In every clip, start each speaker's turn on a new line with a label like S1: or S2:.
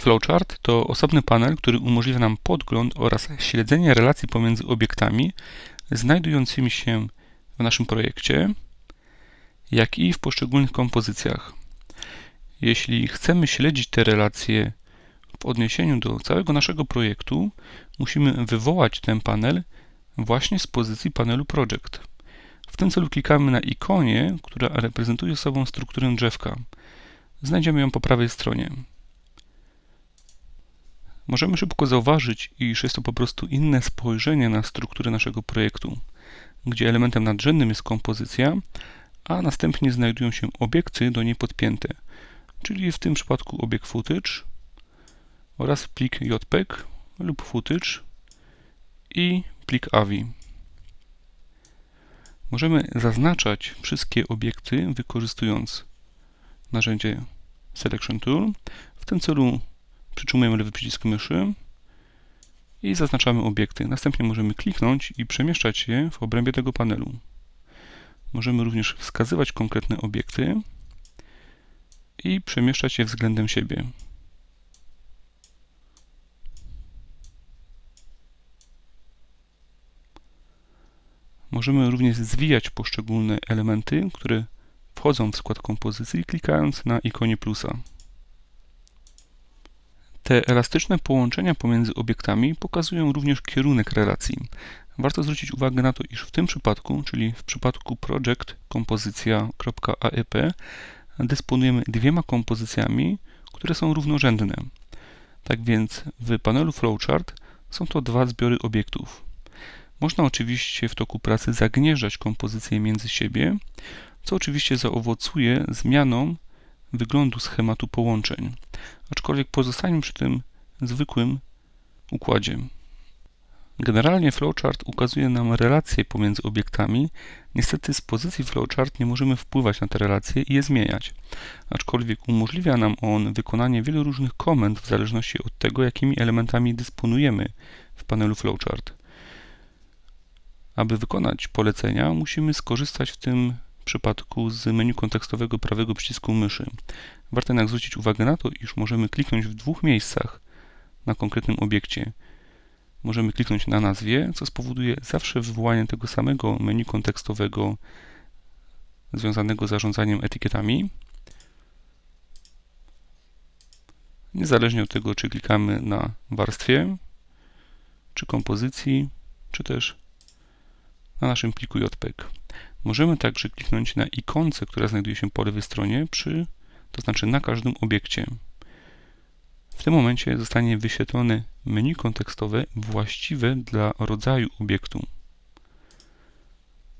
S1: Flowchart to osobny panel, który umożliwia nam podgląd oraz śledzenie relacji pomiędzy obiektami znajdującymi się w naszym projekcie, jak i w poszczególnych kompozycjach. Jeśli chcemy śledzić te relacje w odniesieniu do całego naszego projektu, musimy wywołać ten panel właśnie z pozycji panelu Project. W tym celu klikamy na ikonie, która reprezentuje sobą strukturę drzewka. Znajdziemy ją po prawej stronie. Możemy szybko zauważyć, iż jest to po prostu inne spojrzenie na strukturę naszego projektu, gdzie elementem nadrzędnym jest kompozycja, a następnie znajdują się obiekty do niej podpięte, czyli w tym przypadku obiekt footage oraz plik JPEG lub footage i plik AVI. Możemy zaznaczać wszystkie obiekty wykorzystując narzędzie Selection Tool. W tym celu przytrzymujemy lewy przycisk myszy i zaznaczamy obiekty. Następnie możemy kliknąć i przemieszczać je w obrębie tego panelu. Możemy również wskazywać konkretne obiekty i przemieszczać je względem siebie. Możemy również zwijać poszczególne elementy, które wchodzą w skład kompozycji, klikając na ikonie plusa. Te elastyczne połączenia pomiędzy obiektami pokazują również kierunek relacji. Warto zwrócić uwagę na to, iż w tym przypadku, czyli w przypadku project kompozycja.aep, dysponujemy dwiema kompozycjami, które są równorzędne. Tak więc w panelu flowchart są to dwa zbiory obiektów. Można oczywiście w toku pracy zagnieżdżać kompozycje między siebie, co oczywiście zaowocuje zmianą wyglądu schematu połączeń, aczkolwiek pozostaniemy przy tym zwykłym układzie. Generalnie flowchart ukazuje nam relacje pomiędzy obiektami. Niestety z pozycji flowchart nie możemy wpływać na te relacje i je zmieniać, aczkolwiek umożliwia nam on wykonanie wielu różnych komend w zależności od tego, jakimi elementami dysponujemy w panelu flowchart. Aby wykonać polecenia, musimy skorzystać w tym przypadku z menu kontekstowego prawego przycisku myszy. Warto jednak zwrócić uwagę na to, iż możemy kliknąć w dwóch miejscach na konkretnym obiekcie. Możemy kliknąć na nazwie, co spowoduje zawsze wywołanie tego samego menu kontekstowego związanego z zarządzaniem etykietami. Niezależnie od tego, czy klikamy na warstwie, czy kompozycji, czy też na naszym pliku JPEG. Możemy także kliknąć na ikonce, która znajduje się po lewej stronie, przy, to znaczy na każdym obiekcie. W tym momencie zostanie wyświetlone menu kontekstowe właściwe dla rodzaju obiektu.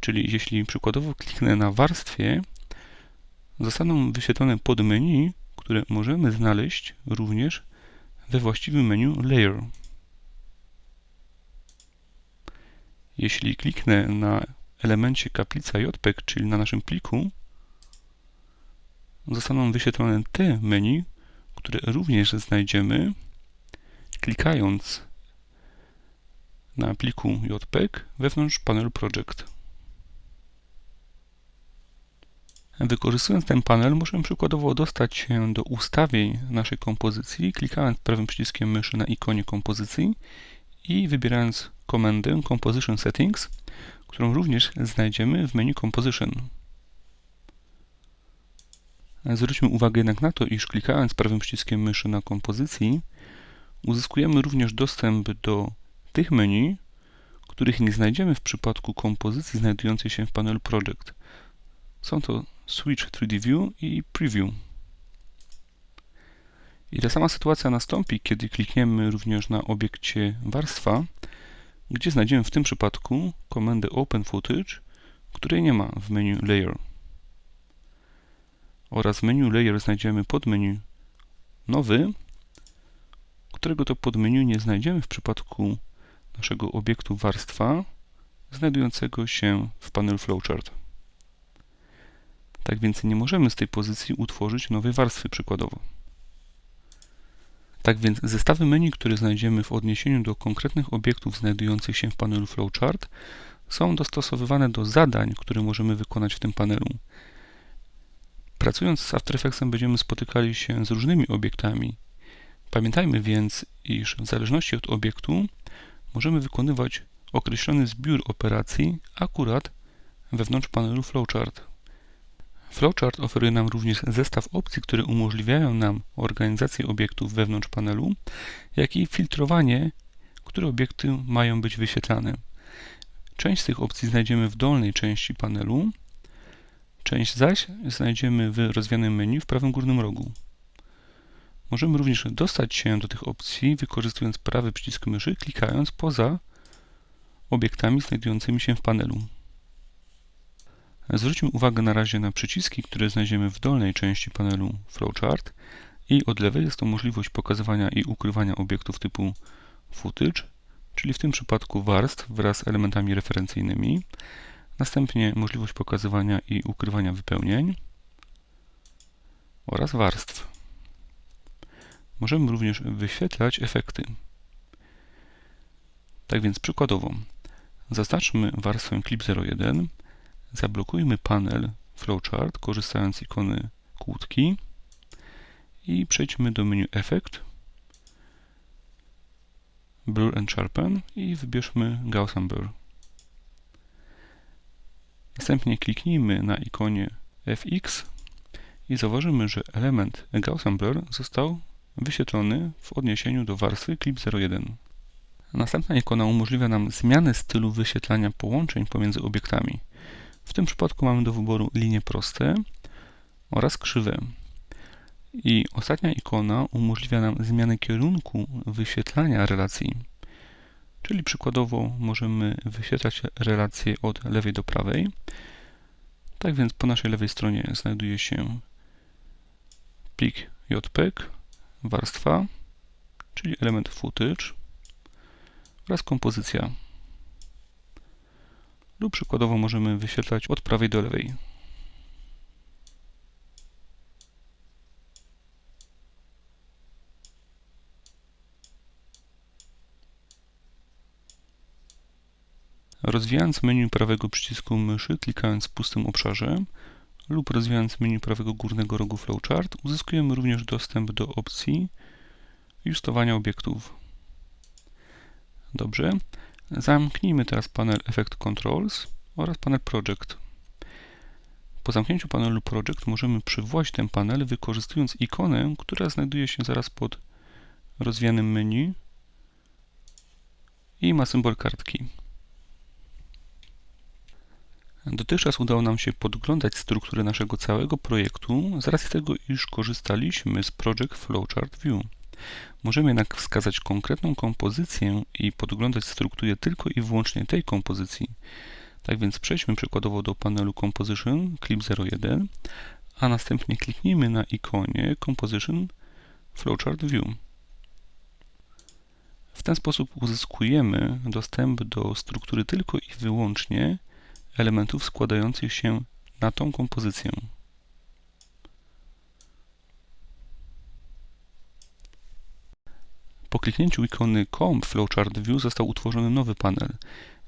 S1: Czyli jeśli przykładowo kliknę na warstwie, zostaną wyświetlone podmenu, które możemy znaleźć również we właściwym menu Layer. Jeśli kliknę na elemencie kaplica JPEG, czyli na naszym pliku, zostaną wyświetlone te menu, które również znajdziemy klikając na pliku JPEG wewnątrz panelu Project. Wykorzystując ten panel możemy przykładowo dostać się do ustawień naszej kompozycji, klikając prawym przyciskiem myszy na ikonie kompozycji i wybierając komendę Composition Settings, którą również znajdziemy w menu Composition. Zwróćmy uwagę jednak na to, iż klikając prawym przyciskiem myszy na kompozycji, uzyskujemy również dostęp do tych menu, których nie znajdziemy w przypadku kompozycji znajdującej się w panelu Project. Są to Switch 3D View i Preview. I ta sama sytuacja nastąpi, kiedy klikniemy również na obiekcie warstwa, gdzie znajdziemy w tym przypadku komendę Open Footage, której nie ma w menu Layer. Oraz w menu Layer znajdziemy podmenu Nowy, którego to podmenu nie znajdziemy w przypadku naszego obiektu warstwa znajdującego się w panelu Flowchart. Tak więc nie możemy z tej pozycji utworzyć nowej warstwy przykładowo. Tak więc zestawy menu, które znajdziemy w odniesieniu do konkretnych obiektów znajdujących się w panelu Flowchart są dostosowywane do zadań, które możemy wykonać w tym panelu. Pracując z After Effectsem będziemy spotykali się z różnymi obiektami, Pamiętajmy więc, iż w zależności od obiektu możemy wykonywać określony zbiór operacji akurat wewnątrz panelu Flowchart. Flowchart oferuje nam również zestaw opcji, które umożliwiają nam organizację obiektów wewnątrz panelu, jak i filtrowanie, które obiekty mają być wyświetlane. Część z tych opcji znajdziemy w dolnej części panelu, część zaś znajdziemy w rozwianym menu w prawym górnym rogu. Możemy również dostać się do tych opcji wykorzystując prawy przycisk myszy, klikając poza obiektami znajdującymi się w panelu. Zwróćmy uwagę na razie na przyciski, które znajdziemy w dolnej części panelu Flowchart i od lewej jest to możliwość pokazywania i ukrywania obiektów typu footage, czyli w tym przypadku warstw wraz z elementami referencyjnymi. Następnie możliwość pokazywania i ukrywania wypełnień oraz warstw. Możemy również wyświetlać efekty. Tak więc przykładowo, zaznaczmy warstwę Clip01, zablokujmy panel Flowchart korzystając z ikony kłódki i przejdźmy do menu Effect, Blur and Sharpen i wybierzmy Gaussian Blur. Następnie kliknijmy na ikonie FX i zauważymy, że element Gaussian Blur został wyświetlony w odniesieniu do warstwy Clip 01. Następna ikona umożliwia nam zmianę stylu wyświetlania połączeń pomiędzy obiektami. W tym przypadku mamy do wyboru linie proste oraz krzywe. I ostatnia ikona umożliwia nam zmianę kierunku wyświetlania relacji. Czyli przykładowo możemy wyświetlać relacje od lewej do prawej. Tak więc po naszej lewej stronie znajduje się plik JPEG, warstwa, czyli element footage oraz kompozycja. Lub przykładowo możemy wyświetlać od prawej do lewej. Rozwijając menu prawego przycisku myszy, klikając w pustym obszarze lub rozwijając menu prawego górnego rogu Flowchart, uzyskujemy również dostęp do opcji justowania obiektów. Dobrze. Zamknijmy teraz panel Effect Controls oraz panel Project. Po zamknięciu panelu Project możemy przywołać ten panel wykorzystując ikonę, która znajduje się zaraz pod rozwijanym menu i ma symbol kartki. Dotychczas udało nam się podglądać strukturę naszego całego projektu z racji tego, iż korzystaliśmy z Project Flowchart View. Możemy jednak wskazać konkretną kompozycję i podglądać strukturę tylko i wyłącznie tej kompozycji. Tak więc przejdźmy przykładowo do panelu Composition Clip 01, a następnie kliknijmy na ikonie Composition Flowchart View. W ten sposób uzyskujemy dostęp do struktury tylko i wyłącznie elementów składających się na tą kompozycję. Kliknięciu ikony Comp Flowchart View został utworzony nowy panel.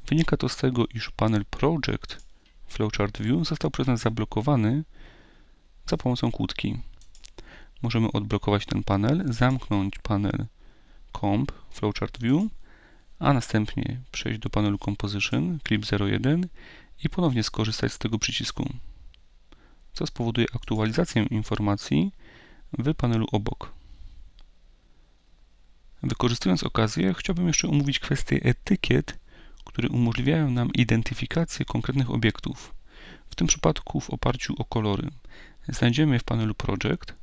S1: Wynika to z tego, iż panel Project Flowchart View został przez nas zablokowany za pomocą kłódki. Możemy odblokować ten panel, zamknąć panel Comp Flowchart View, a następnie przejść do panelu Composition Clip 01 i ponownie skorzystać z tego przycisku, co spowoduje aktualizację informacji w panelu obok. Wykorzystując okazję, chciałbym jeszcze omówić kwestię etykiet, które umożliwiają nam identyfikację konkretnych obiektów. W tym przypadku w oparciu o kolory. Znajdziemy w panelu Project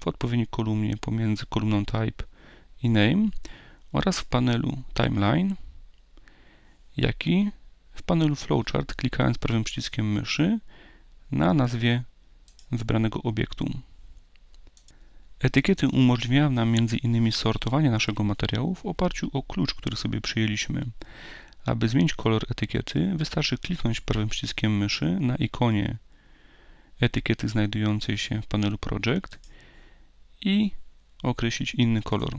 S1: w odpowiedniej kolumnie pomiędzy kolumną Type i Name oraz w panelu Timeline, jak i w panelu Flowchart klikając prawym przyciskiem myszy na nazwie wybranego obiektu. Etykiety umożliwiają nam m.in. sortowanie naszego materiału w oparciu o klucz, który sobie przyjęliśmy. Aby zmienić kolor etykiety, wystarczy kliknąć prawym przyciskiem myszy na ikonie etykiety znajdującej się w panelu Project i określić inny kolor.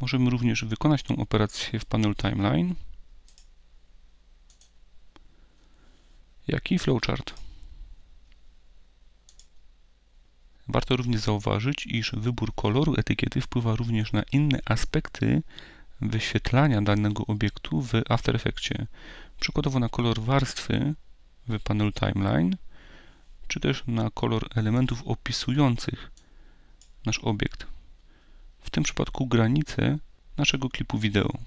S1: Możemy również wykonać tę operację w panelu Timeline, jak i Flowchart. Warto również zauważyć, iż wybór koloru etykiety wpływa również na inne aspekty wyświetlania danego obiektu w After Effectsie. Przykładowo na kolor warstwy w panelu Timeline, czy też na kolor elementów opisujących nasz obiekt. W tym przypadku granice naszego klipu wideo.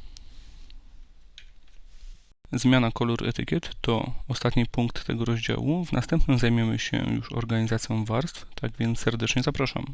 S1: Zmiana koloru etykiet to ostatni punkt tego rozdziału. W następnym zajmiemy się już organizacją warstw, tak więc serdecznie zapraszam.